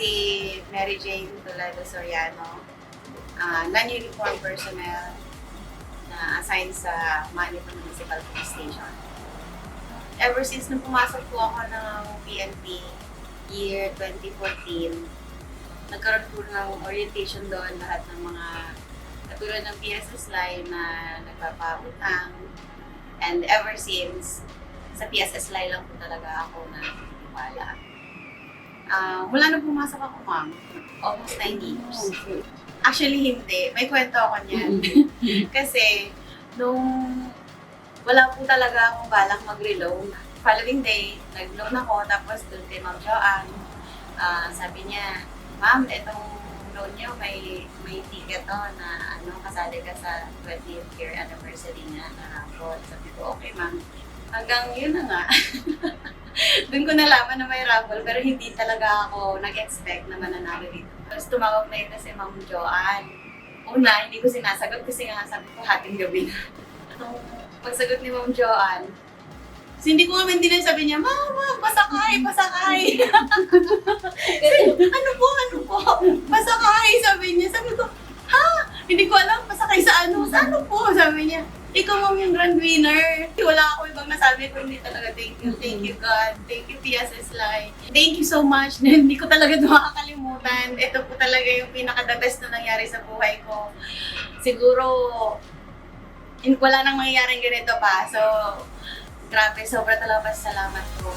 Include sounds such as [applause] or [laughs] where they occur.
si Mary Jane Toledo Soriano, ah, non-uniform personnel na assigned sa Manito Municipal Police Station. Ever since nung pumasok po ako ng PNP, year 2014, nagkaroon po ng orientation doon lahat ng mga katulad ng PSS line na nagpapautang. And ever since, sa PSS line lang po talaga ako na wala. Ah, mula nung pumasok ako, ma'am, almost 9 years. Actually, hindi. May kwento ako niyan. [laughs] Kasi, nung wala po talaga akong balak mag-reload, following day, nag-loan ako, tapos doon kay Ma'am Joanne, ah, sabi niya, Ma'am, itong loan niyo, may, may ticket to na ano, kasali ka sa 20th year anniversary niya na raffle. Sabi ko, okay ma'am. Hanggang yun na nga. [laughs] doon ko nalaman na may raffle, pero hindi talaga ako nag-expect na mananalo dito. Tapos tumawag na yun si Ma'am Joanne. Una, hindi ko sinasagot kasi nga sabi ko hating gabi na. [laughs] Nung pagsagot ni Ma'am Joanne, so, hindi ko naman din sabi niya, Mama, pasakay, pasakay. [laughs] ano po, ano po? Pasakay, sabi niya. Sabi ko, ha? Hindi ko alam, pasakay sa ano? Sa ano po? Sabi niya, ikaw ma'am yung grand winner. Wala ako ibang nasabi ko, hindi talaga thank you, thank you God, thank you PSS Live. Thank you so much. [laughs] hindi ko talaga ito makakalimutan. Ito po talaga yung pinaka-the best na nangyari sa buhay ko. Siguro, wala nang mangyayaring ganito pa. So, grabe, sobra talaga salamat po.